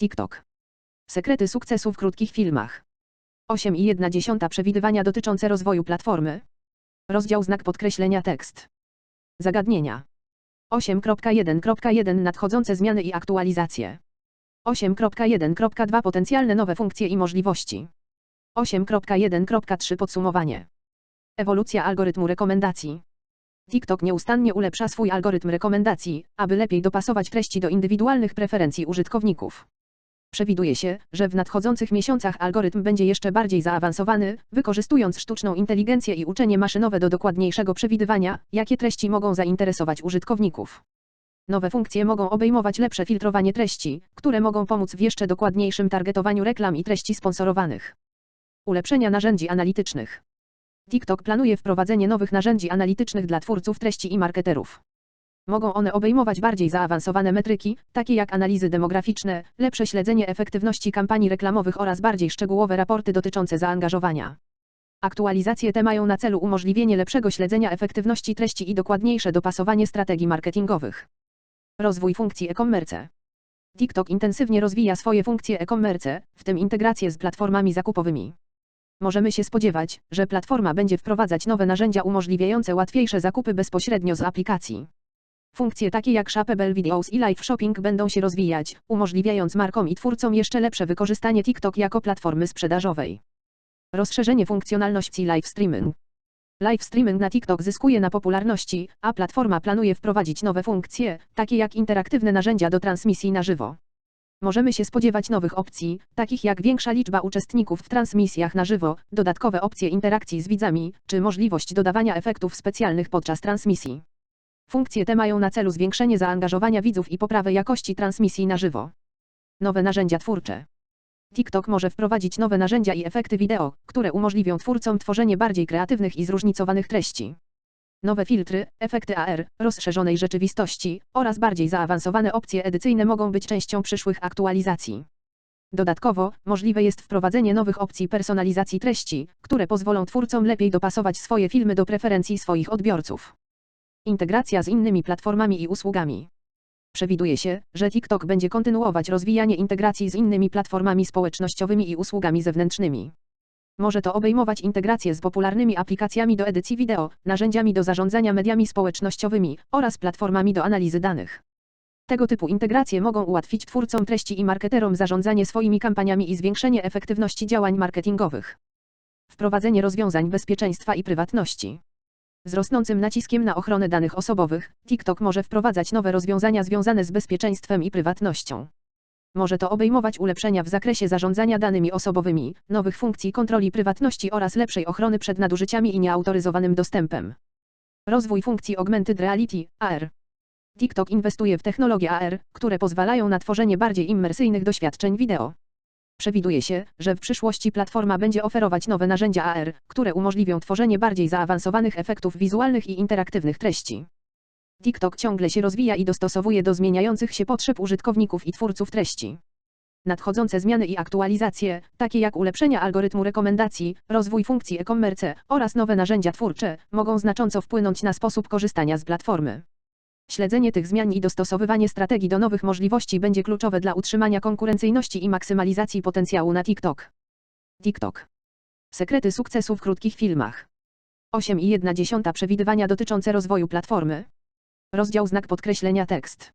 TikTok. Sekrety sukcesu w krótkich filmach. 8,1 przewidywania dotyczące rozwoju platformy. Rozdział znak podkreślenia tekst. Zagadnienia. 8.1.1 Nadchodzące zmiany i aktualizacje. 8.1.2 Potencjalne nowe funkcje i możliwości. 8.1.3 Podsumowanie. Ewolucja algorytmu rekomendacji. TikTok nieustannie ulepsza swój algorytm rekomendacji, aby lepiej dopasować treści do indywidualnych preferencji użytkowników. Przewiduje się, że w nadchodzących miesiącach algorytm będzie jeszcze bardziej zaawansowany, wykorzystując sztuczną inteligencję i uczenie maszynowe do dokładniejszego przewidywania, jakie treści mogą zainteresować użytkowników. Nowe funkcje mogą obejmować lepsze filtrowanie treści, które mogą pomóc w jeszcze dokładniejszym targetowaniu reklam i treści sponsorowanych. Ulepszenia narzędzi analitycznych. TikTok planuje wprowadzenie nowych narzędzi analitycznych dla twórców treści i marketerów. Mogą one obejmować bardziej zaawansowane metryki, takie jak analizy demograficzne, lepsze śledzenie efektywności kampanii reklamowych oraz bardziej szczegółowe raporty dotyczące zaangażowania. Aktualizacje te mają na celu umożliwienie lepszego śledzenia efektywności treści i dokładniejsze dopasowanie strategii marketingowych. Rozwój funkcji e-commerce. TikTok intensywnie rozwija swoje funkcje e-commerce, w tym integrację z platformami zakupowymi. Możemy się spodziewać, że platforma będzie wprowadzać nowe narzędzia umożliwiające łatwiejsze zakupy bezpośrednio z aplikacji. Funkcje takie jak Shoppable Videos i Live Shopping będą się rozwijać, umożliwiając markom i twórcom jeszcze lepsze wykorzystanie TikTok jako platformy sprzedażowej. Rozszerzenie funkcjonalności live streaming. Live streaming na TikTok zyskuje na popularności, a platforma planuje wprowadzić nowe funkcje, takie jak interaktywne narzędzia do transmisji na żywo. Możemy się spodziewać nowych opcji, takich jak większa liczba uczestników w transmisjach na żywo, dodatkowe opcje interakcji z widzami, czy możliwość dodawania efektów specjalnych podczas transmisji. Funkcje te mają na celu zwiększenie zaangażowania widzów i poprawę jakości transmisji na żywo. Nowe narzędzia twórcze. TikTok może wprowadzić nowe narzędzia i efekty wideo, które umożliwią twórcom tworzenie bardziej kreatywnych i zróżnicowanych treści. Nowe filtry, efekty AR, rozszerzonej rzeczywistości oraz bardziej zaawansowane opcje edycyjne mogą być częścią przyszłych aktualizacji. Dodatkowo, możliwe jest wprowadzenie nowych opcji personalizacji treści, które pozwolą twórcom lepiej dopasować swoje filmy do preferencji swoich odbiorców. Integracja z innymi platformami i usługami. Przewiduje się, że TikTok będzie kontynuować rozwijanie integracji z innymi platformami społecznościowymi i usługami zewnętrznymi. Może to obejmować integrację z popularnymi aplikacjami do edycji wideo, narzędziami do zarządzania mediami społecznościowymi oraz platformami do analizy danych. Tego typu integracje mogą ułatwić twórcom treści i marketerom zarządzanie swoimi kampaniami i zwiększenie efektywności działań marketingowych. Wprowadzenie rozwiązań bezpieczeństwa i prywatności. Z rosnącym naciskiem na ochronę danych osobowych, TikTok może wprowadzać nowe rozwiązania związane z bezpieczeństwem i prywatnością. Może to obejmować ulepszenia w zakresie zarządzania danymi osobowymi, nowych funkcji kontroli prywatności oraz lepszej ochrony przed nadużyciami i nieautoryzowanym dostępem. Rozwój funkcji Augmented Reality AR. TikTok inwestuje w technologie AR, które pozwalają na tworzenie bardziej immersyjnych doświadczeń wideo. Przewiduje się, że w przyszłości platforma będzie oferować nowe narzędzia AR, które umożliwią tworzenie bardziej zaawansowanych efektów wizualnych i interaktywnych treści. TikTok ciągle się rozwija i dostosowuje do zmieniających się potrzeb użytkowników i twórców treści. Nadchodzące zmiany i aktualizacje, takie jak ulepszenia algorytmu rekomendacji, rozwój funkcji e-commerce oraz nowe narzędzia twórcze, mogą znacząco wpłynąć na sposób korzystania z platformy. Śledzenie tych zmian i dostosowywanie strategii do nowych możliwości będzie kluczowe dla utrzymania konkurencyjności i maksymalizacji potencjału na TikTok. TikTok. Sekrety sukcesu w krótkich filmach. 8,1 przewidywania dotyczące rozwoju platformy. Rozdział znak podkreślenia tekst.